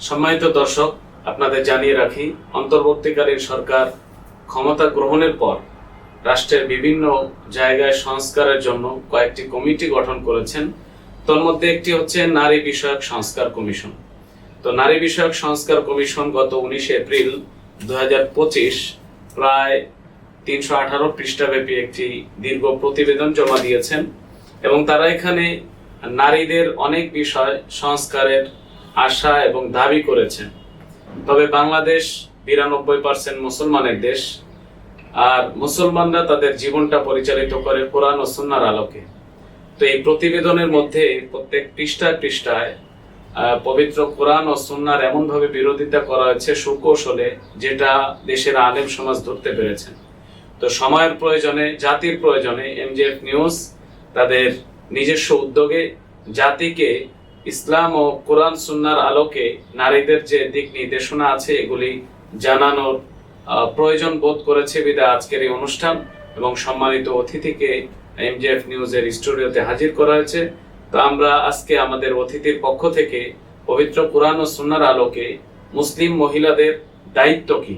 সম্মানিত দর্শক, আপনাদের জানিয়ে রাখি, অন্তর্বর্তীকালীন সরকার ক্ষমতা গ্রহণের পর রাষ্ট্রের বিভিন্ন জায়গায় সংস্কারের জন্য কয়েকটি কমিটি গঠন করেছেন। তোর মধ্যে একটি হচ্ছে নারী বিষয়ক সংস্কার কমিশন। তো নারী বিষয়ক সংস্কার কমিশন গত উনিশে এপ্রিল দু হাজার পঁচিশ প্রায় তিনশো আঠারো পৃষ্ঠাব্যাপী একটি দীর্ঘ প্রতিবেদন জমা দিয়েছেন এবং তারা এখানে নারীদের অনেক বিষয় সংস্কারের আশা এবং দাবি করেছেন। তবে বাংলাদেশ বিরানব্বই পার্সেন্ট মুসলমানের দেশ, আর মুসলমানরা তাদের জীবনটা পরিচালিত করে কোরআন ও সুন্নার আলোকে। তো এই প্রতিবেদনের মধ্যে প্রত্যেক পৃষ্ঠায় পৃষ্ঠায় পবিত্র কোরআন ও সুন্নার এমনভাবে বিরোধিতা করা হয়েছে সুকৌশলে, যেটা দেশের আলেম সমাজ ধরতে পেরেছেন তো সময়ের প্রয়োজনে, জাতির প্রয়োজনে, এমজিএফ নিউজ তাদের নিজস্ব উদ্যোগে জাতিকে ইসলাম ও কোরআন সুন্নার আলোকে নারীদের যে দিক নির্দেশনা আছে, এগুলি জানানোর প্রয়োজন বোধ করেছে বিদায় আজকের এই অনুষ্ঠান এবং সম্মানিত অতিথিকে এমজিএফ নিউজের স্টুডিওতে হাজির করা হয়েছে। তো আমরা আজকে আমাদের অতিথির পক্ষ থেকে পবিত্র কোরআন ও সুন্নার আলোকে মুসলিম মহিলাদের দায়িত্ব কি?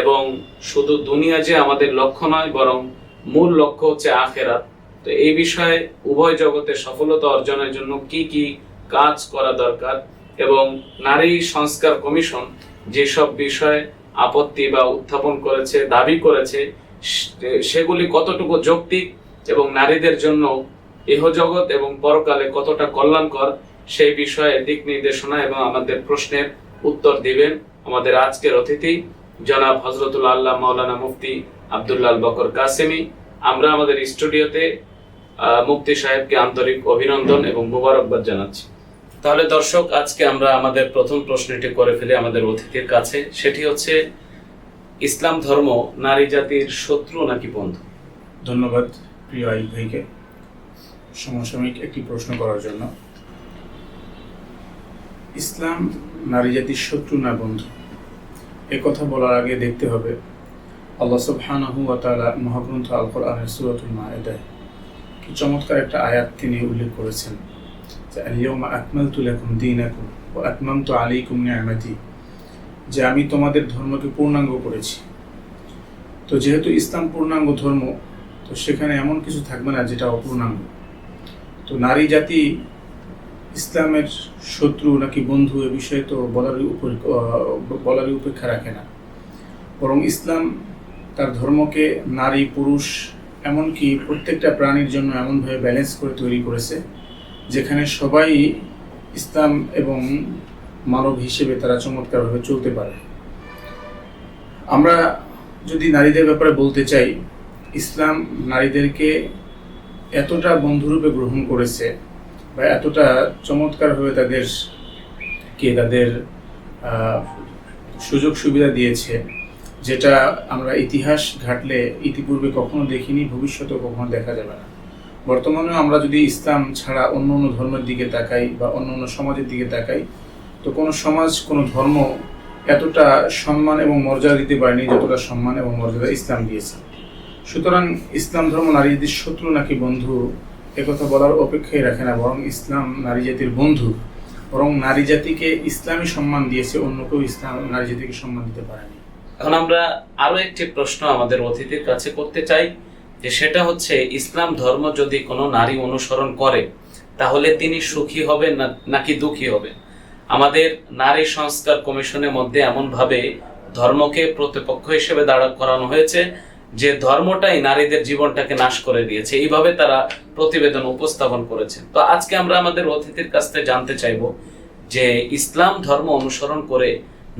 এবং শুধু দুনিয়া যে আমাদের লক্ষ্য নয়, বরং মূল লক্ষ্য হচ্ছে আখেরাত। তো এই বিষয়ে উভয় জগতে সফলতা অর্জনের জন্য কি কি কাজ করা দরকার এবং নারী সংস্কার কমিশন যেসব বিষয়ে আপত্তি বা উত্থাপন করেছে, দাবি করেছে সেগুলি কতটুকু যৌক্তিক এবং নারীদের জন্য ইহজগৎ এবং পরকালে কতটা কল্যাণকর, সেই বিষয়ে দিক নির্দেশনা এবং আমাদের প্রশ্নের উত্তর দিবেন আমাদের আজকের অতিথি, জনাব হজরতুল আল্লাহ মাওলানা মুফতি আব্দুল্লাহ বকর কাসেমি। আমরা আমাদের স্টুডিওতে মুফতি সাহেবকে আন্তরিক অভিনন্দন এবং মোবারকবাদ জানাচ্ছি। তাহলে দর্শক, আজকে আমরা আমাদের প্রথম প্রশ্নটি করে ফেলি আমাদের অতিথির কাছে। সেটি হচ্ছে, ইসলাম ধর্ম নারী জাতির শত্রু নাকি বন্ধু? ধন্যবাদ প্রিয় আইক ভাইকে সমসাময়িক একটি প্রশ্ন করার জন্য। ইসলাম নারী জাতির শত্রু না বন্ধু? এ কথা বলার আগে দেখতে হবে, আল্লাহ সুবহানাহু ওয়া তাআলা মহাগ্রন্থ আল কোরআনের সূরাতুল মায়েদায় কি চমৎকার একটা আয়াত তিনি উল্লেখ করেছেন। যে আল-ইয়াওমা আকমালতু লাকুম দীনাকুম আলাইকুম নি'মাতি যে আমি তোমাদের ধর্মকে পূর্ণাঙ্গ করেছি। তো যেহেতু ইসলাম পূর্ণাঙ্গ ধর্ম, তো সেখানে এমন কিছু থাকবে না যেটা অপূর্ণাঙ্গ। তো নারী, জাতি, ইসলামের শত্রু নাকি বন্ধু এ বিষয়ে তো বলারই বলারই উপেক্ষা রাখে না। বরং ইসলাম তার ধর্মকে নারী, পুরুষ, এমনকি প্রত্যেকটা প্রাণীর জন্য এমনভাবে ব্যালেন্স করে তৈরি করেছে যেখানে সবাই ইসলাম এবং মানব হিসেবে তারা চমৎকারভাবে চলতে পারে। আমরা যদি নারীদের ব্যাপারে বলতে চাই, ইসলাম নারীদেরকে এতটা বন্ধুরূপে গ্রহণ করেছে বা এতটা চমৎকারভাবে তাদের কে তাদের সুযোগ সুবিধা দিয়েছে, যেটা আমরা ইতিহাস ঘাটলে ইতিপূর্বে কখনো দেখিনি ভবিষ্যতে কখনো দেখা যাবে না। বর্তমানেও আমরা যদি ইসলাম ছাড়া অন্য অন্য ধর্মের দিকে তাকাই বা অন্য অন্য সমাজের দিকে তাকাই, তো কোনো সমাজ, কোনো ধর্ম এতটা সম্মান এবং মর্যাদা দিতে পারেনি যতটা সম্মান এবং মর্যাদা ইসলাম দিয়েছে। সুতরাং ইসলাম ধর্ম নারী জাতির শত্রু নাকি বন্ধু, একথা বলার অপেক্ষাই রাখে না, বরং ইসলাম নারী জাতির বন্ধু। বরং নারী জাতিকে ইসলামী সম্মান দিয়েছে, অন্য কেউ ইসলাম, নারী জাতিকে সম্মান দিতে পারেনি। এখন আমরা আরও একটি প্রশ্ন আমাদের অতিথির কাছে করতে চাই। যে সেটা হচ্ছে ইসলাম ধর্ম যদি কোনো নারী অনুসরণ করে, তাহলে তিনি সুখী হবে নাকি দুঃখী হবে আমাদের নারী সংস্কার কমিশনের মধ্যে এমনভাবে ধর্মকে প্রতিপক্ষ হিসেবে দাঁড়া করানো হয়েছে, যে ধর্মটাই নারীদের জীবনটাকে নাশ করে দিয়েছে। এইভাবে তারা প্রতিবেদন উপস্থাপন করেছেন। তো আজকে আমরা আমাদের অতিথির কাছ থেকে জানতে চাইব যে ইসলাম ধর্ম অনুসরণ করে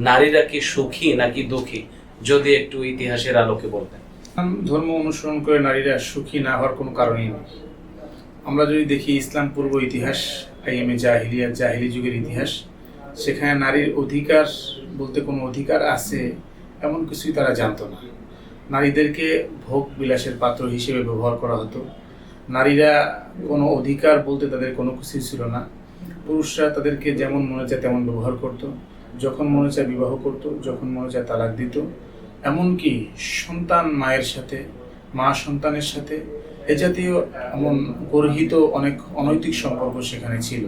নারীরা কি সুখী নাকি দুঃখী? যদি একটু ইতিহাসের আলোকে বলতেন। ইসলাম ধর্ম অনুসরণ করে নারীরা সুখী না হওয়ার কোনো কারণই নেই। আমরা যদি দেখি ইসলাম পূর্ব ইতিহাস, আইএমএ জাহিলিয়া জাহিলি যুগের ইতিহাস, সেখানে নারীর অধিকার বলতে কোনো অধিকার আছে এমন কিছুই তারা জানতো না। নারীদেরকে ভোগ বিলাসের পাত্র হিসেবে ব্যবহার করা হতো। নারীরা কোনো অধিকার বলতে তাদের কোনো কিছুই ছিল না। পুরুষরা তাদেরকে যেমন মনে চায় তেমন ব্যবহার করত। যখন মনে চায় বিবাহ করত, যখন মনে চায় তালাক দিত এমনকি সন্তান মায়ের সাথে, মা সন্তানের সাথে, এ জাতীয় এমন গর্হিত অনেক অনৈতিক সম্পর্ক সেখানে ছিল।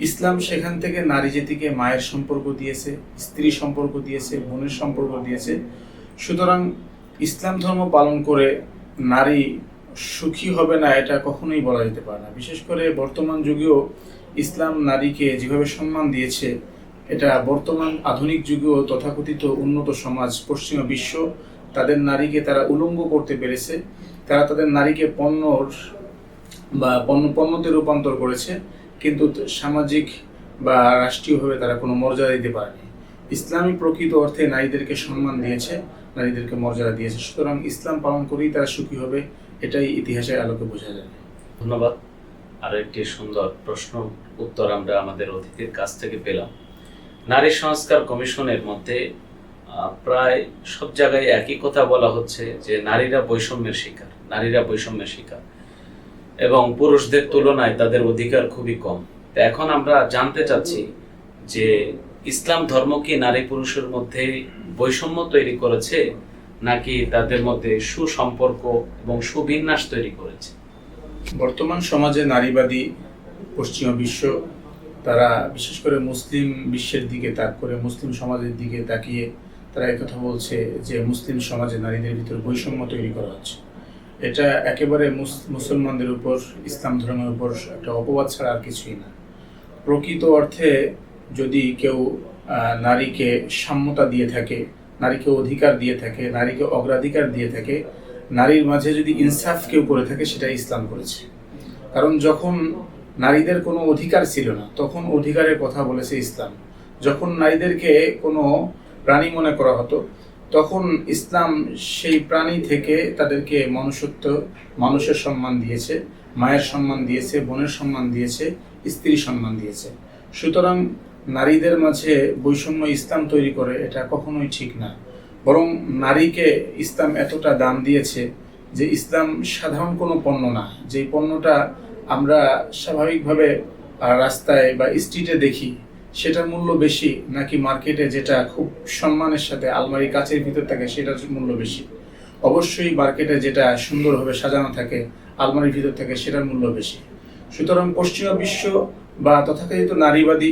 ইসলাম সেখান থেকে নারী জাতিকে মায়ের সম্পর্ক দিয়েছে, স্ত্রী সম্পর্ক দিয়েছে, বোনের সম্পর্ক দিয়েছে। সুতরাং ইসলাম ধর্ম পালন করে নারী সুখী হবে না এটা কখনোই বলা যেতে পারে না। বিশেষ করে বর্তমান যুগেও ইসলাম নারীকে যেভাবে সম্মান দিয়েছে এটা বর্তমান আধুনিক যুগেও তথাকথিত উন্নত সমাজ, পশ্চিমা বিশ্ব, তাদের নারীকে তারা উলঙ্গ করতে পেরেছে। তারা তাদের নারীকে পণ্যর বা পণ্য, পণ্যতে রূপান্তর করেছে, কিন্তু সামাজিক বা রাষ্ট্রীয়ভাবে তারা কোনো মর্যাদা দিতে পারেনি। ইসলামী প্রকৃত অর্থে নারীদেরকে সম্মান দিয়েছে, নারীদেরকে মর্যাদা দিয়েছে। সুতরাং ইসলাম পালন করেই তারা সুখী হবে, এটাই ইতিহাসের আলোকে বোঝা যায়। ধন্যবাদ। আরও একটি সুন্দর প্রশ্ন, উত্তর আমরা আমাদের অতিথির কাছ থেকে পেলাম। নারী সংস্কার কমিশনের মধ্যে প্রায় সব জায়গায় একই কথা বলা হচ্ছে যে নারীরা বৈষম্যের শিকার, নারীরা বৈষম্যের শিকার। এবং পুরুষদের তুলনায় তাদের অধিকার খুবই কম। এখন আমরা জানতে চাচ্ছি যে ইসলাম ধর্ম কি নারী পুরুষের মধ্যে বৈষম্য তৈরি করেছে, নাকি তাদের মধ্যে সুসম্পর্ক এবং সুবিন্যাস তৈরি করেছে? বর্তমান সমাজে নারীবাদী পশ্চিমা বিশ্ব তারা বিশেষ করে মুসলিম বিশ্বের দিকে তাক করে, মুসলিম সমাজের দিকে তাকিয়ে তারা কথা বলছে যে মুসলিম সমাজে নারীদের ভিতর বৈষম্য তৈরি করা হচ্ছে। এটা একেবারে মুস- মুসলমানদের উপর, ইসলাম ধর্মের উপর একটা অপবাদ ছাড়া আর কিছুই না। প্রকৃত অর্থে যদি কেউ নারীকে সাম্যতা দিয়ে থাকে, নারীকে অধিকার দিয়ে থাকে, নারীকে অগ্রাধিকার দিয়ে থাকে, নারীর মাঝে যদি ইনসাফ কেউ করে থাকে সেটা ইসলাম করেছে। কারণ যখন নারীদের কোনো অধিকার ছিল না। তখন অধিকারের কথা বলেছে ইসলাম। যখন নারীদেরকে কোনো প্রাণী মনে করা হতো, তখন ইসলাম সেই প্রাণী থেকে তাদেরকে মনুষ্যত্ব, মানুষের সম্মান দিয়েছে, মায়ের সম্মান দিয়েছে, বোনের সম্মান দিয়েছে স্ত্রী সম্মান দিয়েছে। সুতরাং নারীদের মাঝে বৈষম্য ইসলাম তৈরি করে, এটা কখনোই ঠিক না। বরং নারীকে ইসলাম এতটা দাম দিয়েছে যে ইসলাম সাধারণ কোনো পণ্য না। যে পণ্যটা আমরা স্বাভাবিকভাবে রাস্তায় বা স্ট্রিটে দেখি, সেটার মূল্য বেশি নাকি মার্কেটে যেটা খুব সম্মানের সাথে আলমারি কাছের ভিতর থাকে, সেটার মূল্য বেশি? অবশ্যই মার্কেটে যেটা সুন্দরভাবে সাজানো থাকে, আলমারির ভিতর থাকে, সেটার মূল্য বেশি। সুতরাং পশ্চিমা বিশ্ব বা তথাকথিত নারীবাদী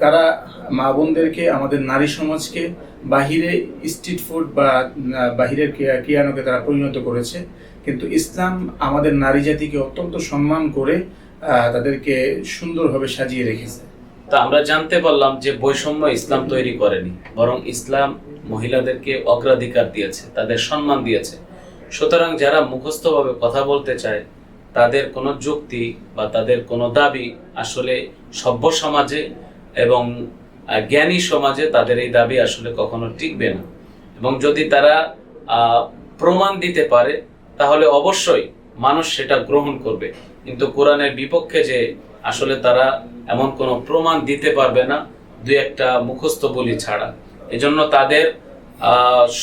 তারা মা বোনদেরকে, আমাদের নারী সমাজকে বাহিরে স্ট্রিট ফুড বা বাহিরের ক্রিয়া- ক্রিয়ানকে তারা পরিণত করেছে। কিন্তু ইসলাম আমাদের নারী জাতিকে অত্যন্ত সম্মান করে তাদেরকে সুন্দরভাবে সাজিয়ে রেখেছে। তা আমরা জানতে পারলাম যে বৈষম্য ইসলাম তৈরি করেনি, বরং ইসলাম মহিলাদেরকে অগ্রাধিকার দিয়েছে, তাদের সম্মান দিয়েছে। সুতরাং যারা মুখস্থভাবে কথা বলতে চায়, তাদের কোনো যুক্তি বা তাদের কোনো দাবি আসলে সভ্য সমাজে এবং জ্ঞানী সমাজে তাদের এই দাবি আসলে কখনো টিকবে না। এবং যদি তারা প্রমাণ দিতে পারে, তাহলে অবশ্যই মানুষ সেটা গ্রহণ করবে। কিন্তু কোরআনের বিপক্ষে যে আসলে তারা এমন কোনো প্রমাণ দিতে পারবে না, দুই একটা মুখস্থ বলি ছাড়া। এজন্য তাদের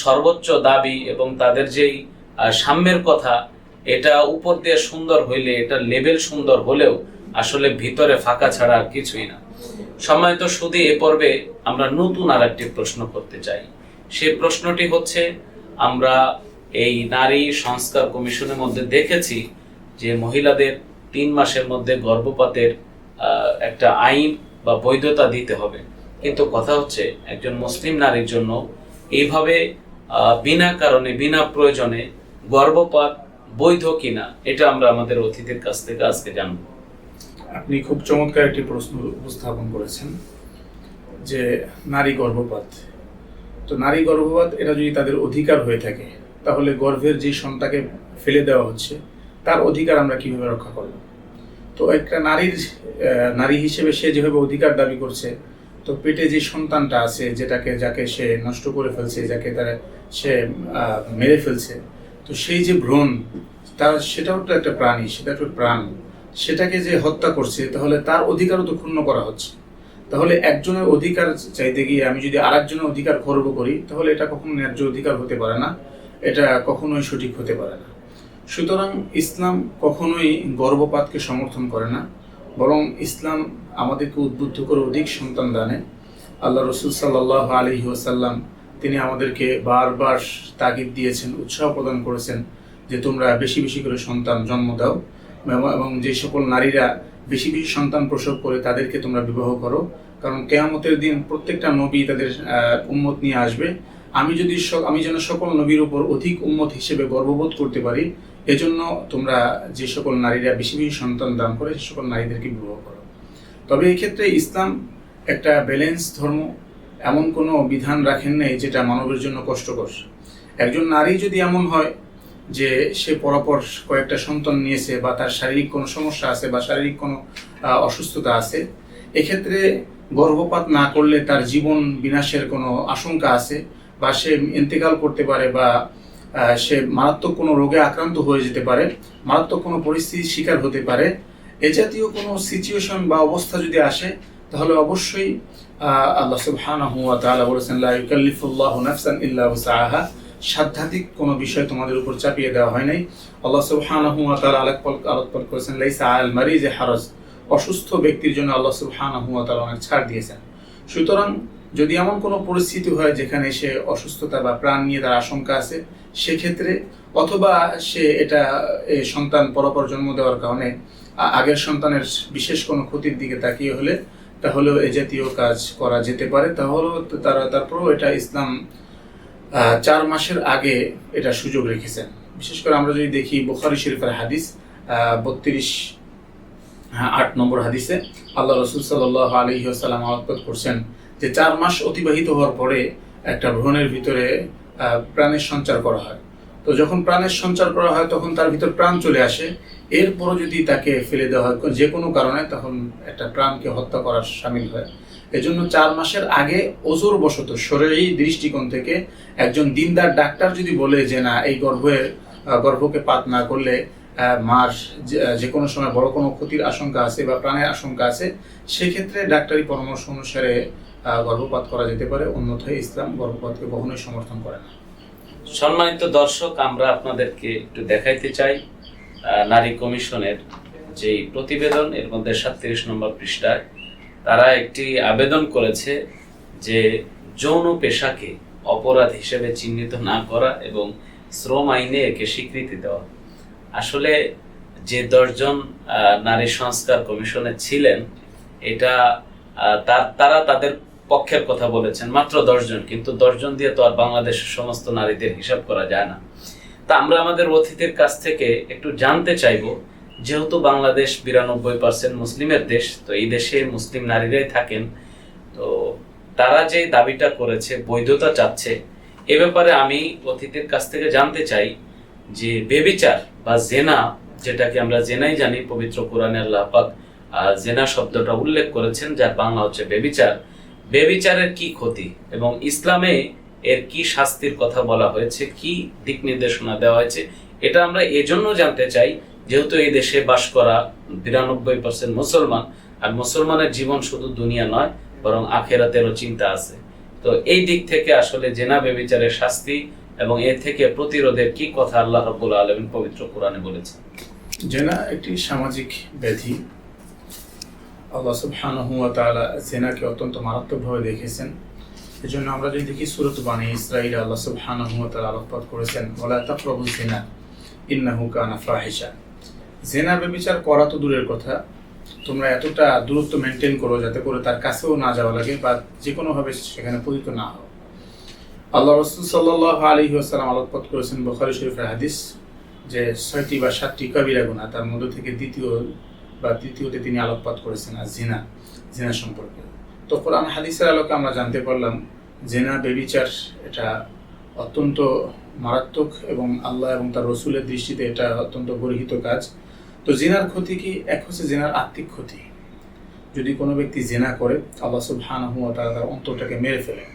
সর্বোচ্চ দাবি এবং তাদের যেই সাম্যের কথা, এটা উপর দিয়ে সুন্দর হইলে, এটা লেভেল সুন্দর হলেও আসলে ভিতরে ফাঁকা ছাড়া আর কিছুই না। সম্মানিত শুধু এ পর্বে আমরা নতুন আর একটি প্রশ্ন করতে চাই। সে প্রশ্নটি হচ্ছে, আমরা এই নারী সংস্কার কমিশনের মধ্যে দেখেছি যে মহিলাদের তিন মাসের মধ্যে গর্ভপাতের একটা আইন বা বৈধতা দিতে হবে। কিন্তু কথা হচ্ছে, একজন মুসলিম নারীর জন্য এইভাবে বিনা কারণে, বিনা প্রয়োজনে গর্ভপাত বৈধ কিনা, এটা আমরা আমাদের অতিথির কাছ থেকে আজকে জানব। আপনি খুব চমৎকার একটি প্রশ্ন উপস্থাপন করেছেন যে নারী গর্ভপাত। তো নারী গর্ভপাত, এটা যদি তাদের অধিকার হয়ে থাকে, তাহলে গর্ভের যে সন্তানকে ফেলে দেওয়া হচ্ছে, তার অধিকার আমরা কীভাবে রক্ষা করব? তো একটা নারীর নারী হিসেবে সে যেভাবে অধিকার দাবি করছে, তো পেটে যে সন্তানটা আছে, যেটাকে, যাকে সে নষ্ট করে ফেলছে, যাকে তারা, সে মেরে ফেলছে, তো সেই যে ভ্রূণ, তার, সেটাও তো একটা প্রাণী, সেটা একটা প্রাণ। সেটাকে যে হত্যা করছে, তাহলে তার অধিকারও তো ক্ষুণ্ণ করা হচ্ছে। তাহলে একজনের অধিকার চাইতে গিয়ে আমি যদি আরেকজনের অধিকার খর্ব করি, তাহলে এটা কখনো ন্যায্য অধিকার হতে পারে না, এটা কখনোই সঠিক হতে পারে না। সুতরাং ইসলাম কখনোই গর্ভপাতকে সমর্থন করে না, বরং ইসলাম আমাদেরকে উদ্বুদ্ধ করে অধিক সন্তান দানে। আল্লাহ রসুল সাল্লাহ আলহি ওসাল্লাম তিনি আমাদেরকে বারবার তাগিদ দিয়েছেন, উৎসাহ প্রদান করেছেন যে তোমরা বেশি বেশি করে সন্তান জন্ম দাও। এবং- যে সকল নারীরা বেশি বেশি সন্তান প্রসব করে তাদেরকে তোমরা বিবাহ করো। কারণ কেয়ামতের দিন প্রত্যেকটা নবী তাদের উম্মত নিয়ে আসবে। আমি যদি আমি যেন সকল নবীর উপর অধিক উম্মত হিসেবে গর্ববোধ করতে পারি, এজন্য তোমরা যে সকল নারীরা বেশি বেশি সন্তান দান করে, সে সকল নারীদেরকে বিবাহ করো। তবে এক্ষেত্রে ইসলাম একটা ব্যালেন্স ধর্ম। এমন কোনো বিধান রাখেন নাই যেটা মানবের জন্য কষ্টকর। একজন নারী যদি এমন হয় যে সে পরপর কয়েকটা সন্তান নিয়েছে বা তার শারীরিক কোনো সমস্যা আছে বা শারীরিক কোনো অসুস্থতা আছে, এক্ষেত্রে গর্ভপাত না করলে তার জীবন বিনাশের কোনো আশঙ্কা আছে বা সে ইন্তেকাল করতে পারে বা সে মারাত্মক কোনো রোগে আক্রান্ত হয়ে যেতে পারে, মারাত্মক কোনো পরিস্থিতির শিকার হতে পারে, এ জাতীয় কোনো সিচুয়েশন বা অবস্থা যদি আসে, তাহলে অবশ্যই আল্লাহ সুবহানাহু ওয়া তাআলা বলেছেন, লা ইউকাল্লিফুল্লাহু নাফসান ইল্লা উসআহা সাধ্যাত্মিক কোনো বিষয় তোমাদের উপর চাপিয়ে দেওয়া হয় নাই। আল্লাহ সুবহানাহু ওয়া তাআলা আলাকপাল আলোকপাল করেছেন, লাইসা আল মারিজে হারাজ, অসুস্থ ব্যক্তির জন্য আল্লাহ সুবহানাহু ওয়া তাআলা অনেক ছাড় দিয়েছেন। সুতরাং যদি এমন কোনো পরিস্থিতি হয় যেখানে সে অসুস্থতা বা প্রাণ নিয়ে তার আশঙ্কা আছে, সেক্ষেত্রে অথবা সে এটা সন্তান পরপর জন্ম দেওয়ার কারণে আগের সন্তানের বিশেষ কোনো ক্ষতির দিকে তাকিয়ে হলে, তাহলেও এ জাতীয় কাজ করা যেতে পারে। তাহলেও তারা তারপরেও এটা ইসলাম চার মাসের আগে এটা সুযোগ রেখেছেন। বিশেষ করে আমরা যদি দেখি বুখারি শরীফের হাদিস বত্রিশ হ্যাঁ আট নম্বর হাদিসে আল্লাহ রসুল সাল্লাহ আলহি আসাল্লাম আলোকপাত করছেন যে চার মাস অতিবাহিত হওয়ার পরে একটা ভ্রণের ভিতরে প্রাণের সঞ্চার করা হয়। তো যখন প্রাণের সঞ্চার করা হয়, তখন তার ভিতর প্রাণ চলে আসে। এরপরও যদি তাকে ফেলে দেওয়া হয়, যে কোনো কারণে, তখন একটা প্রাণকে হত্যা করার সামিল হয়। এজন্য চার মাসের আগে ওজোর বশত শরীরী দৃষ্টিকোণ থেকে একজন দিনদার ডাক্তার যদি বলে যে, না, এই গর্ভের গর্ভকে পাত না করলে মার যে- কোনো সময় বড় কোনো ক্ষতির আশঙ্কা আছে বা প্রাণের আশঙ্কা আছে, সেক্ষেত্রে ডাক্তারি পরামর্শ অনুসারে গর্ভপাত করা যেতে পারে। অন্যথায় ইসলাম গর্ভপাতকে কখনোই সমর্থন করে না। সম্মানিত দর্শক, আমরা আপনাদেরকে একটু দেখাইতে চাই নারী কমিশনের যে প্রতিবেদন, এর মধ্যে সাতত্রিশ নম্বর পৃষ্ঠায়। তারা একটি আবেদন করেছে যে যৌন পেশাকে অপরাধ হিসেবে চিহ্নিত না করা এবং শ্রম আইনে একে স্বীকৃতি দেওয়া। আসলে যে দশজন নারী সংস্কার কমিশনে ছিলেন, এটা তারা তাদের পক্ষের কথা বলেছেন, মাত্র দশজন। কিন্তু দশজন দিয়ে তো আর বাংলাদেশের সমস্ত নারীদের হিসাব করা যায় না। তা আমরা আমাদের অতিথির কাছ থেকে একটু জানতে চাইব যেহেতু বাংলাদেশ বিরানব্বই পার্সেন্ট মুসলিমের দেশ, তো এই দেশে মুসলিম নারীরাই থাকেন, তো তারা যে দাবিটা করেছে, বৈধতা চাচ্ছে, এ ব্যাপারে আমি অতিথির কাছ থেকে জানতে চাই যে বেবিচার বা জেনা, যেটাকে আমরা জেনাই জানি, পবিত্র কোরআনে আল্লাহ পাক জেনা শব্দটা উল্লেখ করেছেন, যার বাংলা হচ্ছে বেবিচার। বেবিচারের কি ক্ষতি এবং ইসলামে এর কি শাস্তির কথা বলা হয়েছে, কি দিক নির্দেশনা দেওয়া হয়েছে, এটা আমরা এজন্য জানতে চাই যেহেতু এই দেশে বাস করা বিরানব্বই পার্সেন্ট মুসলমান, আর মুসলমানের জীবন শুধু দুনিয়া নয়, বরং আখেরাতেরও চিন্তা আছে। তো এই দিক থেকে আসলে জেনা বেবিচারের শাস্তি এবং এ থেকে প্রতিরোধের কি কথা আল্লাহ রাব্বুল আলামিন পবিত্র কোরআনে বলেছেন? জেনা একটি সামাজিক ব্যাধি। আল্লাহ সুবহানাহু ওয়া তাআলা জেনাকে অত্যন্ত মারাত্মকভাবে দেখেছেন। এজন্য আমরা যদি দেখি সূরাত বানি ইসরাঈল, আল্লাহ সুবহানাহু ওয়া তাআলা আলোকপাত করেছেন, ওয়ালা তাকরাবু জিনা ইন্নাহু কানা ফাহিশা জেনা ব্যভিচার করা তো দূরের কথা। তোমরা এতটা দূরত্ব মেনটেন করো যাতে করে তার কাছেও না যাওয়া লাগে বা যে কোনোভাবে সেখানে পতিত না হও। আল্লাহ রসুল সাল্লাহ আলী আসালাম আলোকপাত করেছেন বখারি শরীফের হাদিস যে ছয়টি বা সাতটি কবিরা গুণা তার মধ্যে থেকে দ্বিতীয় বা তৃতীয়তে তিনি আলোকপাত করেছেন আর জিনা জিনা সম্পর্কে। তো কোরআন হাদিসের আলোকে আমরা জানতে পারলাম জেনা বেবিচার এটা অত্যন্ত মারাত্মক এবং আল্লাহ এবং তার রসুলের দৃষ্টিতে এটা অত্যন্ত গর্হিত কাজ। তো জেনার ক্ষতি কি? এক হচ্ছে জেনার আত্মিক ক্ষতি। যদি কোনো ব্যক্তি জেনা করে, আল্লাহ সুবহানাহু ওয়া তাআলা তার অন্তরটাকে মেরে ফেলে।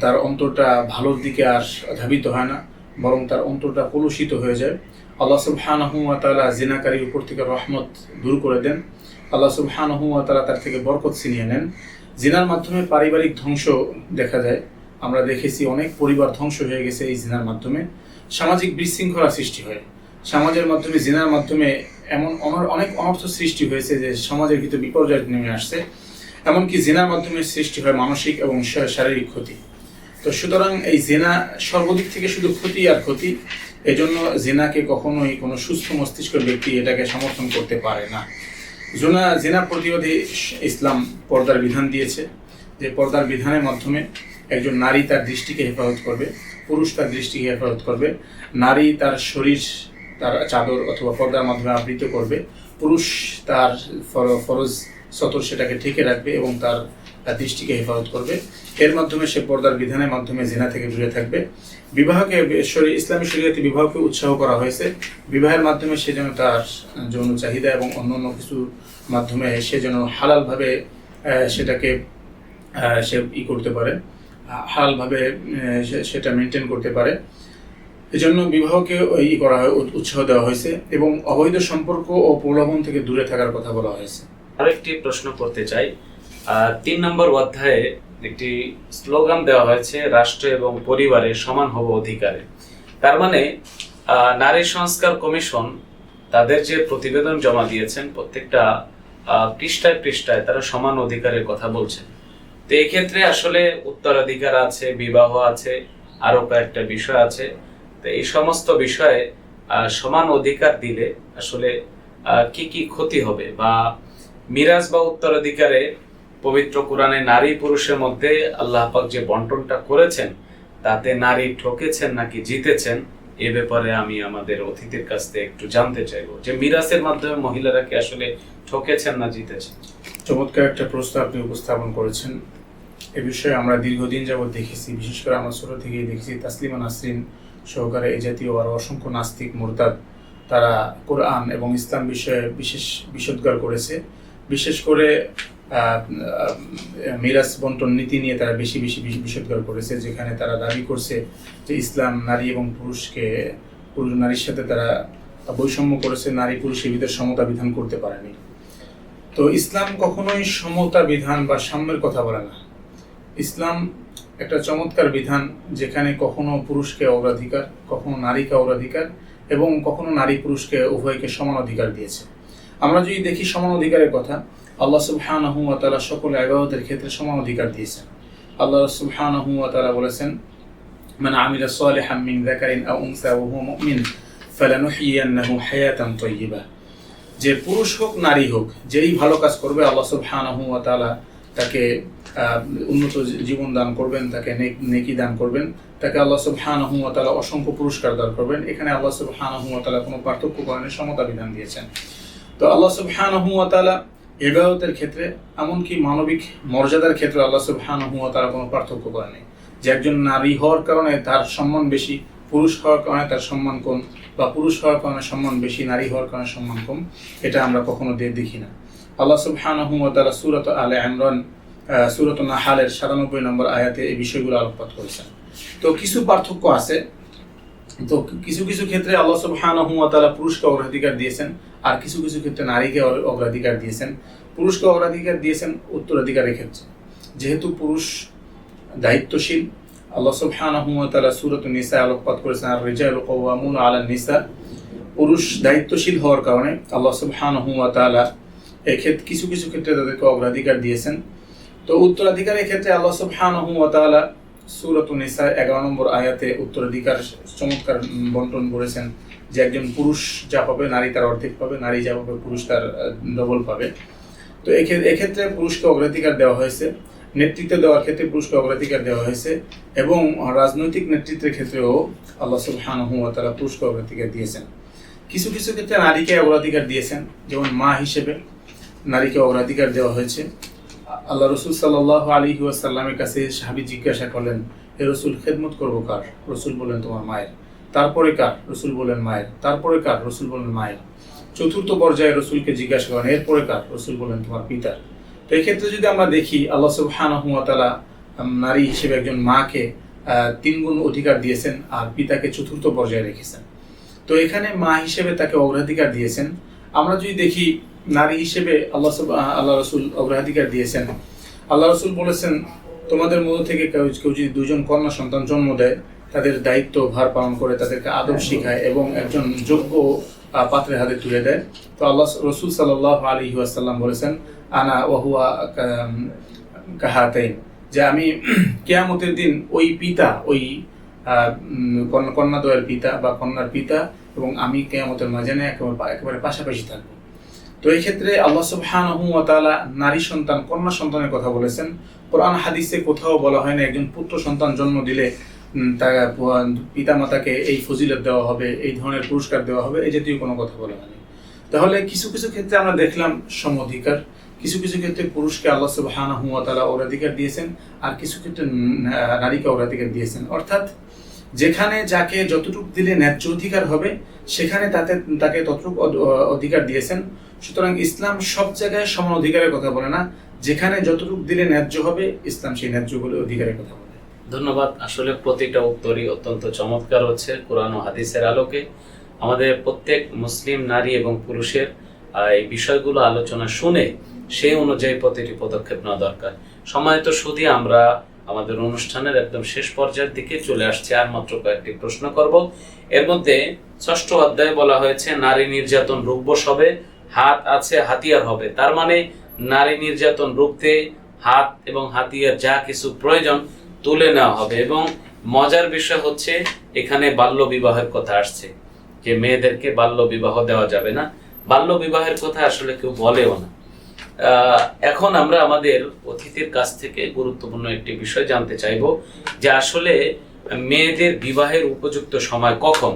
তার অন্তরটা ভালোর দিকে আর ধাবিত হয় না, বরং তার অন্তরটা কলুষিত হয়ে যায়। আল্লাহ সুবহানাহু ওয়া তাআলা জিনাকারীর উপর থেকে রহমত দূর করে দেন। আল্লাহ সুবহানাহু ওয়া তাআলা তার থেকে বরকত ছিনিয়ে নেন। জিনার মাধ্যমে পারিবারিক ধ্বংস দেখা যায়। আমরা দেখেছি অনেক পরিবার ধ্বংস হয়ে গেছে এই জিনার মাধ্যমে। সামাজিক বিশৃঙ্খলা সৃষ্টি হয়। সমাজের মাধ্যমে, জেনার মাধ্যমে এমন অনেক অনর্থ সৃষ্টি হয়েছে যে সমাজের ভিতরে বিপর্যয় নেমে আসছে। এমনকি জেনার মাধ্যমে সৃষ্টি হয় মানসিক এবং শারীরিক ক্ষতি। তো সুতরাং এই জেনা সর্বদিক থেকে শুধু ক্ষতি আর ক্ষতি, এজন্য জেনাকে কখনোই কোনো সুস্থ মস্তিষ্ক ব্যক্তি এটাকে সমর্থন করতে পারে না। জোনা, জেনা প্রতিরোধে ইসলাম পর্দার বিধান দিয়েছে, যে পর্দার বিধানের মাধ্যমে একজন নারী তার দৃষ্টিকে হেফাজত করবে, পুরুষ তার দৃষ্টিকে হেফাজত করবে। নারী তার শরীর তার চাদর অথবা পর্দার মাধ্যমে আবৃত করবে। পুরুষ তার ফরজ সতর সেটাকে ঠেকে রাখবে এবং তার দৃষ্টিকে হেফাজত করবে। এর মাধ্যমে সে পর্দার বিধানের মাধ্যমে জেনা থেকে দূরে থাকবে। বিবাহকে ইসলামী শরীয়তে বিবাহকে উৎসাহ করা হয়েছে। বিবাহের মাধ্যমে সে যেন তার যৌন চাহিদা এবং অন্যান্য কিছু মাধ্যমে সে যেন হালালভাবে সেটাকে সে ই করতে পারে। হা- হালালভাবে সে- সেটা মেনটেন করতে পারে। এজন্য বিবাহকে ই করা হয়, উৎ- উৎসাহ দেওয়া হয়েছে এবং অবৈধ সম্পর্ক ও প্রলোভন থেকে দূরে থাকার কথা বলা হয়েছে। আরেকটি প্রশ্ন করতে চাই। তিন নম্বর অধ্যায়ে একটি স্লোগান দেওয়া হয়েছে, রাষ্ট্র এবং পরিবারে সমান হব অধিকারে। তার মানে নারী সংস্কার কমিশন তাদের যে প্রতিবেদন জমা দিয়েছেন, প্রত্যেকটা পৃষ্ঠায় পৃষ্ঠায় তারা সমান অধিকারের কথা বলছেন। তো এক্ষেত্রে আসলে উত্তরাধিকার আছে, বিবাহ আছে, আরও কয়েকটা বিষয় আছে। এই সমস্ত বিষয়ে সমান অধিকার দিলে আসলে কি কি ক্ষতি হবে? বা মিরাজ বা উত্তরাধিকারে পবিত্র কোরআনে নারী পুরুষের মধ্যে আল্লাহ পাক যে বন্টনটা করেছেন, তাতে নারী ঠকেছেন নাকি জিতেছেন, এ ব্যাপারে আমি আমাদের অতিথির কাছ থেকে একটু জানতে চাইব। যে মিরাজের মাধ্যমে মহিলারা কি আসলে ঠকেছেন না জিতেছেন? চমৎকার একটা প্রশ্ন আপনি উপস্থাপন করেছেন। এ বিষয়ে আমরা দীর্ঘদিন যাবৎ দেখেছি, বিশেষ করে আমরা ছোট থেকেই দেখেছি, তাসলিমা নাসরিন সহকারে এই জাতীয় আরও অসংখ্য নাস্তিক, মোরতাদ, তারা কোরআন এবং ইসলাম বিষয়ে বিশেষ বিশোদ্গার করেছে। বিশেষ করে মিরাজ বন্টন নীতি নিয়ে তারা বেশি বেশি বেশি করেছে, যেখানে তারা দাবি করছে যে ইসলাম নারী এবং পুরুষকে, পুরুষ নারীর সাথে তারা বৈষম্য করেছে, নারী পুরুষের ভিতরে সমতা বিধান করতে পারেনি। তো ইসলাম কখনোই সমতা বিধান বা সাম্যের কথা বলে না। ইসলাম একটা চমৎকার বিধান যেখানে কখনো পুরুষকে অগ্রাধিকার, কখনো নারীকে অগ্রাধিকার এবং কখনো নারী পুরুষকে উভয়কে সমান অধিকার দিয়েছে। আমরা যদি দেখি সমান অধিকারের কথা, আল্লাহ সুবহানাহু ওয়া তাআলা সকল ইবাদতের ক্ষেত্রে সমান অধিকার দিয়েছেন। আল্লাহ সুবহানাহু ওয়া তাআলা বলেছেন, মান আমিলা সালিহান মিন যাকারিন আও উনসা ওয়া হুয়া মুমিন হায়াতান তাইয়্যিবা যে পুরুষ হোক, নারী হোক, যেই ভালো কাজ করবে, আল্লাহ সুবহানাহু ওয়া তাআলা তাকে উন্নত জীবন দান করবেন, তাকে নেক- দান করবেন, তাকে আল্লাহ সুবহানাহু ওয়া তাআলা অসংখ্য পুরস্কার দান করবেন। এখানে আল্লাহ সুবহানাহু ওয়া তাআলা কোনো পার্থক্য করেন সমতা বিধান দিয়েছেন। তো আল্লাহ সুবহানাহু ওয়া তাআলা ইবাদতের ক্ষেত্রে, এমনকি মানবিক মর্যাদার ক্ষেত্রে আল্লাহ সুবহানাহু ওয়া তাআলা কোনো পার্থক্য করেনি যে একজন নারী হওয়ার কারণে তার সম্মান বেশি, পুরুষ হওয়ার কারণে তার সম্মান কম, বা পুরুষ হওয়ার কারণে সম্মান বেশি, নারী হওয়ার কারণে সম্মান কম, এটা আমরা কখনো দেখি না। আল্লাহ সুবহানাহু ওয়া তাআলা সূরাত আলে ইমরান আহ, সূরাত নাহালের 97 নম্বর আয়াতে এই বিষয়গুলো আলোকপাত করেছেন। তো কিছু পার্থক্য আছে। তো কিছু কিছু ক্ষেত্রে আল্লাহ সুবহানাহু ওয়া তাআলা পুরুষকে অগ্রাধিকার দিয়েছেন আর কিছু কিছু ক্ষেত্রে নারীকে অগ্রাধিকার দিয়েছেন। পুরুষকে অগ্রাধিকার দিয়েছেন উত্তরাধিকারের ক্ষেত্রে। যেহেতু পুরুষ দায়িত্বশীল আল্লাহ সুবহানাহু ওয়া তাআলা সূরাত নিসা আলোকপাত করেছেন আর রিজালু কাওয়ামুনা আলা নিসা। পুরুষ দায়িত্বশীল হওয়ার কারণে আল্লাহ সুবহানাহু ওয়া তাআলা এই ক্ষেত্রে কিছু কিছু ক্ষেত্রে তাদেরকে অগ্রাধিকার দিয়েছেন। তো উত্তরাধিকারের ক্ষেত্রে আল্লাহ সুবহানাহু ওয়া তাআলা সূরাত নিসা 11 নম্বর আয়াতে উত্তরাধিকার চমৎকার বন্টন করেছেন যে একজন পুরুষ যা পাবে, নারী তার অর্ধেক পাবে, নারী যা পাবে, পুরুষ তার ডবল পাবে। তো এক্ষে- এক্ষেত্রে পুরুষকে অগ্রাধিকার দেওয়া হয়েছে, নেতৃত্ব দেওয়ার ক্ষেত্রে পুরুষকে অগ্রাধিকার দেওয়া হয়েছে এবং রাজনৈতিক নেতৃত্বের ক্ষেত্রেও আল্লাহ সুবহানাহু ওয়া পুরুষকে অগ্রাধিকার দিয়েছেন। কিছু কিছু ক্ষেত্রে নারীকে অগ্রাধিকার দিয়েছেন, যেমন মা হিসেবে। নারীকে অগ্রাধিকার দেওয়া হয়েছে। আল্লাহ রসুল সাল্লাহ আলী ওয়াসাল্লামের কাছে সাহাবি জিজ্ঞাসা করলেন হে রসুল খেদমত করব কার? রসুল বললেন তোমার মায়ের। তারপরে কার? রসুল বললেন মায়ের। তারপরে কার? রসুল বললেন মায়ের। চতুর্থ পর্যায়ে রসুলকে জিজ্ঞাসা করেন এরপরে কার? রসুল বললেন তোমার পিতার। তো এক্ষেত্রে যদি আমরা দেখি আল্লাহ সুবহানাহু ওয়া তাআলা উম, নারী হিসেবে একজন মাকে তিন গুণ অধিকার দিয়েছেন আর পিতাকে চতুর্থ পর্যায়ে রেখেছেন। তো এখানে মা হিসেবে তাকে অগ্রাধিকার দিয়েছেন। আমরা যদি দেখি নারী হিসেবে আল্লাহ আল্লাহ রসুল অগ্রাধিকার দিয়েছেন। আল্লাহ রসুল বলেছেন, তোমাদের মধ্য থেকে কেউ কেউ যদি দুজন কন্যা সন্তান জন্ম দেয়, তাদের দায়িত্ব ভার পালন করে তাদেরকে আদব শিখায় এবং একজন যোগ্য পাত্রের হাতে তুলে দেয়। তো আল্লাহ রসুল সাল্লাহ আলী ওয়াসাল্লাম বলেছেন, আনা ওহুয়া কা- কাহাতাইন। যে আমি কেয়ামতের দিন ওই পিতা, ওই কন্যা- কন্যাদ্বয়ের পিতা বা কন্যার পিতা এবং আমি কেয়ামতের মাঝে একেবারে পাশাপাশি থাকব। তো এই ক্ষেত্রে আল্লাহ সুবহানাহু নারী সন্তান, কন্যা সন্তানের কথা বলেছেন। কোরআন, হাদিসে কোথাও বলা হয় না, একজন পুত্র সন্তান জন্ম দিলে তার পিতা মাতাকে এই ফজিলত দেওয়া হবে, এই ধরনের পুরস্কার দেওয়া হবে এই জাতীয় কোনো কথা বলা হয়নি। তাহলে কিছু কিছু ক্ষেত্রে আমরা দেখলাম সম অধিকার কিছু কিছু ক্ষেত্রে পুরুষকে আল্লাহ সুবহানাহু ওয়া তাআলা অগ্রাধিকার দিয়েছেন, আর কিছু ক্ষেত্রে নারীকে অগ্রাধিকার দিয়েছেন। অর্থাৎ যেখানে যাকে যতটুকু দিলে ন্যায্য অধিকার হবে, সেখানে তাতে, তাকে ততটুকু অধ- অধিকার দিয়েছেন। সুতরাং ইসলাম সব জায়গায় সমান অধিকারের কথা বলে না। যেখানে যতটুকু দিলে ন্যায্য হবে, ইসলাম সেই ন্যায্য বলে অধিকারের কথা বলে। ধন্যবাদ। আসলে প্রতিটা উত্তরই অত্যন্ত চমৎকার হচ্ছে কোরআন ও হাদিসের আলোকে। আমাদের প্রত্যেক মুসলিম নারী এবং পুরুষের এই বিষয়গুলো আলোচনা শুনে সেই অনুযায়ী প্রতিটি পদক্ষেপ নেওয়া দরকার। সময় তো শুধু আমরা আমাদের অনুষ্ঠানের একদম শেষ পর্যায়ের দিকে চলে আসছে আর মাত্র কয়েকটি প্রশ্ন করব। এর মধ্যে ষষ্ঠ অধ্যায়ে বলা হয়েছে, নারী নির্যাতন রুখবো সবে, হাত আছে হাতিয়ার হবে। তার মানে নারী নির্যাতন রুখতে হাত এবং হাতিয়ার যা কিছু প্রয়োজন তুলে নেওয়া হবে। এবং মজার বিষয় হচ্ছে, এখানে বাল্য বিবাহের কথা আসছে। যে মেয়েদেরকে বাল্য বিবাহ দেওয়া যাবে না। বাল্য বিবাহের কথা আসলে কেউ বলেও না। এখন আমরা আমাদের অতিথির কাছ থেকে গুরুত্বপূর্ণ একটি বিষয় জানতে চাইব যে আসলে মেয়েদের বিবাহের উপযুক্ত সময় কখন?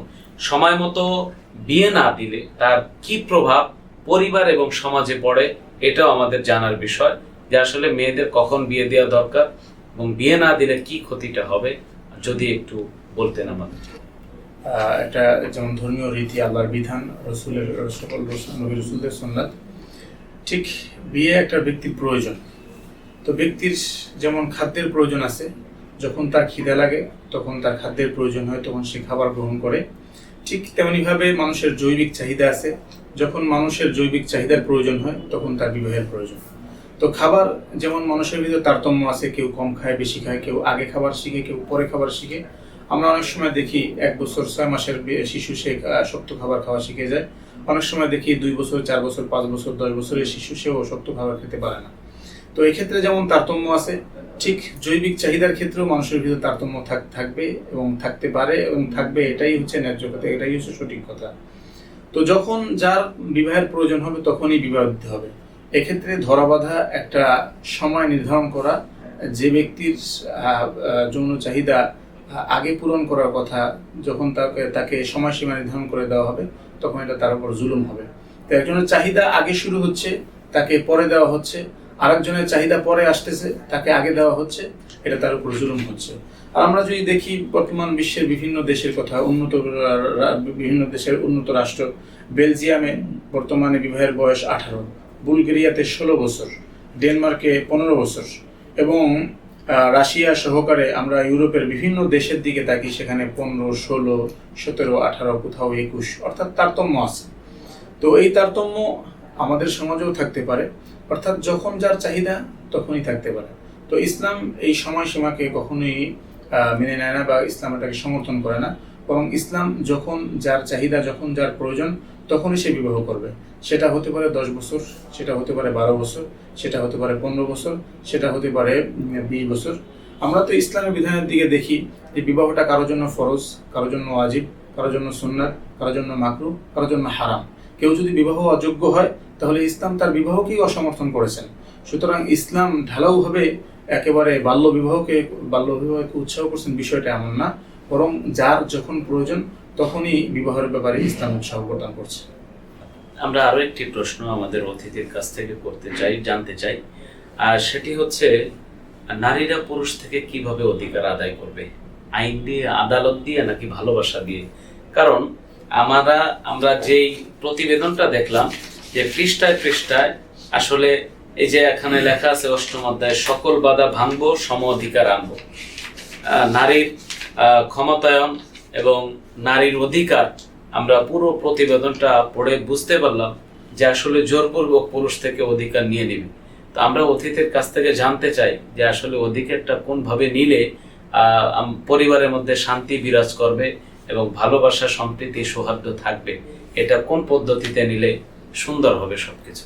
সময় মতো বিয়ে না দিলে তার কি প্রভাব পরিবার এবং সমাজে পড়ে? এটাও আমাদের জানার বিষয় যে আসলে মেয়েদের কখন বিয়ে দেওয়া দরকার এবং বিয়ে না দিলে কি ক্ষতিটা হবে? যদি একটু বলতেন আমাদের। এটা যেমন ধর্মীয় রীতি, আল্লাহর বিধান, রসুলের সকল রসুল, নবী রসুলদের সন্ন্যাত ঠিক বিয়ে একটা ব্যক্তির প্রয়োজন। তো ব্যক্তির যেমন খাদ্যের প্রয়োজন আছে, যখন তার খিদে লাগে, তখন তার খাদ্যের প্রয়োজন হয়, তখন সে খাবার গ্রহণ করে। ঠিক তেমনিভাবে মানুষের জৈবিক চাহিদা আছে। যখন মানুষের জৈবিক চাহিদার প্রয়োজন হয়, তখন তার বিবাহের প্রয়োজন। তো খাবার যেমন মানুষের ভিতরে তারতম্য আছে, কেউ কম খায়, বেশি খায়, কেউ আগে খাবার শিখে, কেউ পরে খাবার শিখে। আমরা অনেক সময় দেখি, এক বছর ছয় মাসের শিশু সে শক্ত খাবার খাওয়া শিখে যায়। অনেক সময় দেখি দুই বছর, চার বছর, পাঁচ বছর, দশ বছরের শিশু সেও শক্ত খাবার খেতে পারে না। তো এই ক্ষেত্রে যেমন তারতম্য আছে, ঠিক জৈবিক চাহিদার ক্ষেত্রেও মানুষের ভিতরে তারতম্য থাকবে এবং থাকতে পারে এবং থাকবে, এটাই হচ্ছে ন্যায্য কথা, এটাই হচ্ছে সঠিক কথা। তো যখন যার বিবাহের প্রয়োজন হবে তখনই বিবাহ দিতে হবে। এক্ষেত্রে ধরাবাধা একটা সময় নির্ধারণ করা, যে ব্যক্তির যৌন চাহিদা আগে পূরণ করার কথা যখন তাকে তাকে সময়সীমা নির্ধারণ করে দেওয়া হবে তখন এটা তার উপর জুলুম হবে। তো একজনের চাহিদা আগে শুরু হচ্ছে, তাকে পরে দেওয়া হচ্ছে। আরেকজনের চাহিদা পরে আসতেছে, তাকে আগে দেওয়া হচ্ছে, এটা তার উপর জুলুম হচ্ছে। আর আমরা যদি দেখি বর্তমান বিশ্বের বিভিন্ন দেশের কথা, উন্নত বিভিন্ন দেশের উন্নত রাষ্ট্র, বেলজিয়ামে বর্তমানে বিবাহের বয়স আঠারো, বুলগেরিয়াতে ষোলো বছর, ডেনমার্কে পনেরো বছর এবং রাশিয়া সহকারে আমরা ইউরোপের বিভিন্ন দেশের দিকে তাকি সেখানে পনেরো, ষোলো, সতেরো, আঠারো, কোথাও একুশ, অর্থাৎ তারতম্য আছে। তো এই তারতম্য আমাদের সমাজেও থাকতে পারে, অর্থাৎ যখন যার চাহিদা তখনই থাকতে পারে। তো ইসলাম এই সময়সীমাকে কখনোই মেনে নেয় না বা ইসলাম এটাকে সমর্থন করে না। বরং ইসলাম যখন যার চাহিদা, যখন যার প্রয়োজন তখনই সে বিবাহ করবে। সেটা হতে পারে দশ বছর, সেটা হতে পারে বারো বছর, সেটা হতে পারে পনেরো বছর, সেটা হতে পারে বিশ বছর। আমরা তো ইসলামের বিধানের দিকে দেখি যে বিবাহটা কারোর জন্য ফরজ, কারোর জন্য ওয়াজিব, কারোর জন্য সুন্নাত, কারোর জন্য মাকরু, কারোর জন্য হারাম। কেউ যদি বিবাহ অযোগ্য হয়, তাহলে ইসলাম তার বিবাহকেই অসমর্থন করেছেন। সুতরাং ইসলাম ঢালাওভাবে একেবারে বাল্য বিবাহকে বাল্য বিবাহকে উৎসাহ করছেন বিষয়টা এমন না। বরং যার যখন প্রয়োজন তখনই বিবাহের ব্যাপারে ইসলাম উৎসাহ প্রদান করছে। আমরা আরও একটি প্রশ্ন আমাদের অতিথির কাছ থেকে করতে চাই, জানতে চাই। আর সেটি হচ্ছে, নারীরা পুরুষ থেকে কীভাবে অধিকার আদায় করবে? আইন দিয়ে, আদালত দিয়ে নাকি ভালোবাসা দিয়ে? কারণ আমরা আমরা যেই প্রতিবেদনটা দেখলাম যে পৃষ্ঠায় পৃষ্ঠায় আসলে এই যে এখানে লেখা আছে, অষ্টম অধ্যায়, সকল বাধা ভাঙবো, সম অধিকার আনব। নারীর ক্ষমতায়ন এবং নারীর অধিকার। আমরা পুরো প্রতিবেদনটা পড়ে বুঝতে পারলাম যে আসলে জোরপূর্বক পুরুষ থেকে অধিকার নিয়ে নেবে। তো আমরা অতীতের কাছ থেকে জানতে চাই যে আসলে অধিকারটা কোনভাবে নিলে পরিবারের মধ্যে শান্তি বিরাজ করবে এবং ভালোবাসা, সম্প্রীতি, সৌহার্দ্য থাকবে। এটা কোন পদ্ধতিতে নিলে সুন্দর হবে সবকিছু?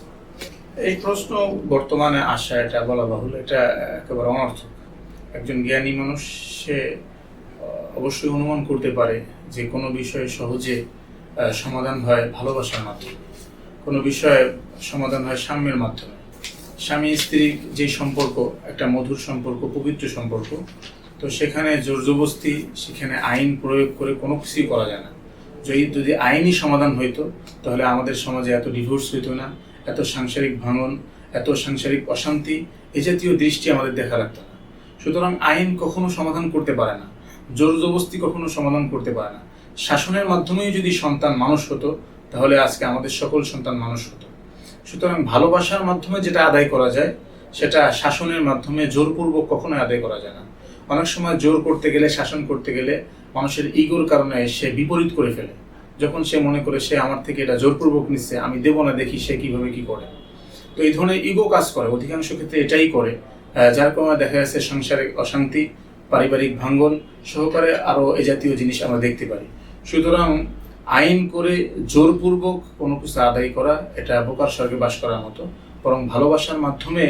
এই প্রশ্ন বর্তমানে আসা, এটা বলা বাহুল্য, এটা একেবারে অনর্থক। একজন জ্ঞানী মানুষ, সে অবশ্যই অনুমান করতে পারে যে কোনো বিষয়ে সহজে সমাধান হয় ভালোবাসার মাধ্যমে। কোনো বিষয়ে সমাধান হয় সাম্যের মাধ্যমে। স্বামী স্ত্রী যে সম্পর্ক, একটা মধুর সম্পর্ক, পবিত্র সম্পর্ক, তো সেখানে জোর জবস্তি সেখানে আইন প্রয়োগ করে কোনো কিছুই করা যায় না। যদি যদি আইনি সমাধান হইতো, তাহলে আমাদের সমাজে এত ডিভোর্স হইতো না, এত সাংসারিক ভাঙন, এত সাংসারিক অশান্তি, এ জাতীয় দৃষ্টি আমাদের দেখা লাগতো না। সুতরাং আইন কখনো সমাধান করতে পারে না। জোর জবস্তি কখনো সমাধান করতে পারে না। শাসনের মাধ্যমেই যদি সন্তান মানুষ হতো, তাহলে আজকে আমাদের সকল সন্তান মানুষ হতো। সুতরাং ভালোবাসার মাধ্যমে যেটা আদায় করা যায়, সেটা শাসনের মাধ্যমে জোরপূর্বক কখনোই আদায় করা যায় না। অনেক সময় জোর করতে গেলে, শাসন করতে গেলে মানুষের ইগোর কারণে সে বিপরীত করে ফেলে। যখন সে মনে করে সে আমার থেকে এটা জোরপূর্বক নিচ্ছে, আমি দেবো না, দেখি সে কীভাবে কি করে। তো এই ধরনের ইগো কাজ করে, অধিকাংশ ক্ষেত্রে এটাই করে। যার কারণে দেখা যাচ্ছে সাংসারিক অশান্তি পারিবারিক ভাঙ্গন সহকারে আরও এ জাতীয় জিনিস আমরা দেখতে পারি। সুতরাং আইন করে জোরপূর্বক কোনো কিছু আদায় করা, এটা বোকার স্বর্গে বাস করার মতো। বরং ভালোবাসার মাধ্যমে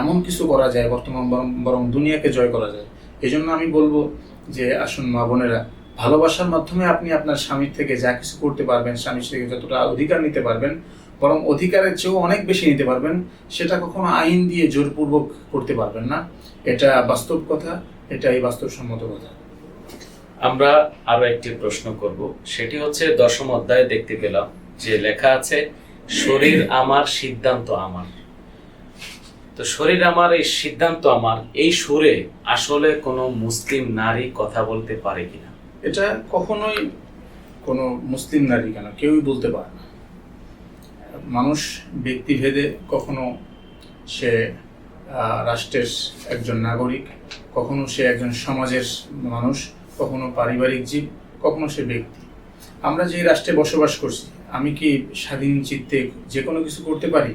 এমন কিছু করা যায় বর্তমান বরং দুনিয়াকে জয় করা যায়। এই জন্য আমি বলব যে, আসুন মা বোনেরা, ভালোবাসার মাধ্যমে আপনি আপনার স্বামীর থেকে যা কিছু করতে পারবেন, স্বামীর থেকে যতটা অধিকার নিতে পারবেন, বরং অধিকারের চেয়েও অনেক বেশি নিতে পারবেন, সেটা কখনো আইন দিয়ে জোরপূর্বক করতে পারবেন না। এটা বাস্তব কথা। এটাই বাস্তবসম্মত কথা। আমরা আরও একটি প্রশ্ন করব। সেটি হচ্ছে দশম অধ্যায়ে দেখতে পেলাম যে লেখা আছে শরীর আমার সিদ্ধান্ত আমার। তো শরীর আমার এই সিদ্ধান্ত আমার এই সুরে আসলে কোনো মুসলিম নারী কথা বলতে পারে কিনা? এটা কখনোই কোনো মুসলিম নারী কেন কেউই বলতে পারে না। মানুষ ব্যক্তিভেদে কখনো সে রাষ্ট্রের একজন নাগরিক, কখনো সে একজন সমাজের মানুষ, কখনো পারিবারিক জীব, কখনো সে ব্যক্তি। আমরা যে রাষ্ট্রে বসবাস করছি, আমি কি স্বাধীন চিত্তে যে কোনো কিছু করতে পারি?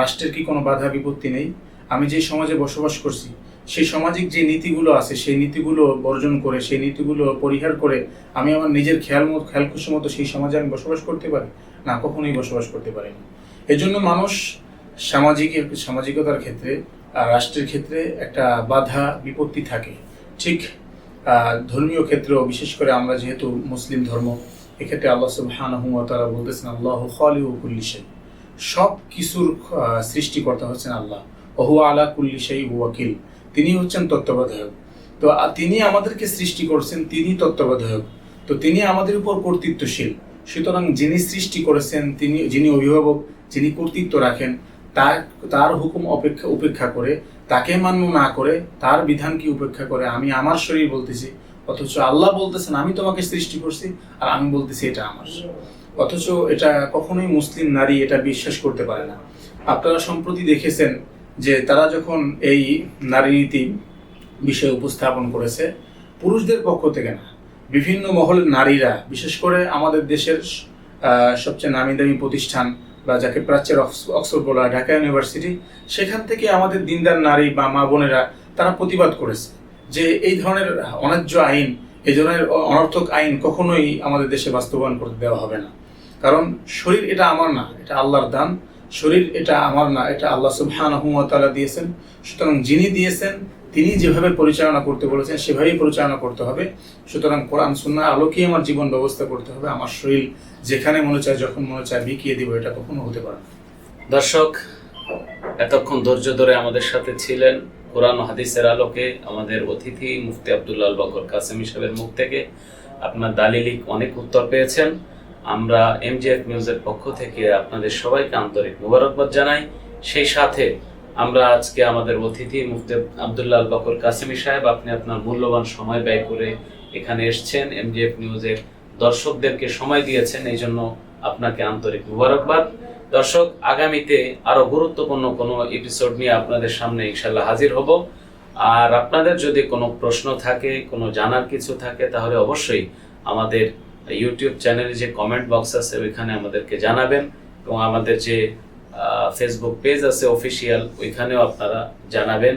রাষ্ট্রের কি কোনো বাধা বিপত্তি নেই? আমি যে সমাজে বসবাস করছি সেই সামাজিক যে নীতিগুলো আছে, সেই নীতিগুলো বর্জন করে, সেই নীতিগুলো পরিহার করে আমি আমার নিজের খেয়াল মতো খেয়াল খুশি মতো সেই সমাজে আমি বসবাস করতে পারি? না, কখনোই বসবাস করতে পারি এই মানুষ সামাজিক, সামাজিকতার ক্ষেত্রে রাষ্ট্রের ক্ষেত্রে একটা বাধা, বিপত্তি থাকে। ঠিক ধর্মীয় ক্ষেত্রেও, বিশেষ করে আমরা যেহেতু মুসলিম ধর্ম, এক্ষেত্রে আল্লাহ সুবহানাহু ওয়া তাআলা বলতেছেন, আল্লাহ খালিউ কুল্লি শাই সব কিছুর সৃষ্টিকর্তা হচ্ছেন আল্লাহ। ওহু আলা কুল্লি শাই ওয়াকিল। তিনি হচ্ছেন তত্ত্বাবধায়ক। তো তিনি আমাদেরকে সৃষ্টি করছেন, তিনি তত্ত্বাবধায়ক। তো, তিনি আমাদের উপর কর্তৃত্বশীল। সুতরাং যিনি সৃষ্টি করেছেন, তিনি, যিনি অভিভাবক, যিনি কর্তৃত্ব রাখেন তার তার হুকুম অপেক্ষা, উপেক্ষা করে, তাকে মান্য না করে, তার বিধানকে উপেক্ষা করে, আমি আমার শরীর বলতেছি, অথচ আল্লাহ বলতেছেন, আমি তোমাকে সৃষ্টি করছি, আর আমি বলতেছি এটা আমার। অথচ এটা কখনোই মুসলিম নারী এটা বিশ্বাস করতে পারে না। আপনারা সম্প্রতি দেখেছেন যে তারা যখন এই নারী নীতি বিষয় উপস্থাপন করেছে, পুরুষদের পক্ষ থেকে না, বিভিন্ন মহলের নারীরা, বিশেষ করে আমাদের দেশের সবচেয়ে নামি দামি প্রতিষ্ঠান বা যাকে প্রাচ্যের অক্সফোর্ড বলা ঢাকা ইউনিভার্সিটি, সেখান থেকে আমাদের দিনদার নারী বা মা বোনেরা তারা প্রতিবাদ করেছে যে এই ধরনের অন্যায্য আইন, এই ধরনের অনর্থক আইন কখনোই আমাদের দেশে বাস্তবায়ন করতে দেওয়া হবে না। কারণ শরীর এটা আমার না, এটা আল্লাহর দান। শরীর এটা আমার না, এটা আল্লাহ সুবহানাহু ওয়া তাআলা দিয়েছেন। সুতরাং যিনি দিয়েছেন, তিনি যেভাবে পরিচালনা করতে বলেছেন, সেভাবেই পরিচালনা করতে হবে। সুতরাং কোরআন, সুন্নাহ আলোকেই আমার জীবন ব্যবস্থা করতে হবে, আমার শরীর যেখানে মনে চায়, যখন মনে চায় বিকিয়ে দিব, এটা কখনো হতে পারে দর্শক, এতক্ষণ ধৈর্য ধরে আমাদের সাথে ছিলেন কোরআন হাদিসের আলোকে আমাদের অতিথি মুফতি আব্দুল্লাহ বকর কাসেম সাহেবের মুখ থেকে আপনার দালিলিক অনেক উত্তর পেয়েছেন। আমরা এমজিএফ নিউজের পক্ষ থেকে আপনাদের সবাইকে আন্তরিক মুবারকবাদ জানাই। সেই সাথে আমরা আজকে আমাদের অতিথি মুফতি আব্দুল্লাহ বকর কাসেমি সাহেব, আপনি আপনার মূল্যবান সময় ব্যয় করে এখানে এসেছেন। এমজিএফ নিউজের দর্শকদেরকে সময় দিয়েছেন, এই জন্য আপনাকে আন্তরিক মুবারকবাদ। দর্শক, আগামীতে আরও গুরুত্বপূর্ণ কোনো এপিসোড নিয়ে আপনাদের সামনে ইনশাল্লাহ হাজির হব। আর আপনাদের যদি কোনো প্রশ্ন থাকে, কোনো জানার কিছু থাকে, তাহলে অবশ্যই আমাদের ইউটিউব চ্যানেলে যে কমেন্ট বক্স আছে, ওইখানে আমাদেরকে জানাবেন। এবং আমাদের যে ফেসবুক পেজ আছে অফিসিয়াল ওইখানেও আপনারা জানাবেন।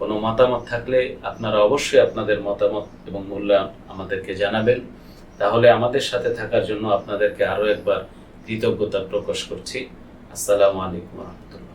কোনো মতামত থাকলে আপনারা অবশ্যই আপনাদের মতামত এবং মূল্যায়ন আমাদেরকে জানাবেন। তাহলে আমাদের সাথে থাকার জন্য আপনাদেরকে আরও একবার কৃতজ্ঞতা প্রকাশ করছি। আসসালামু আলাইকুম রহমতুল্লাহ।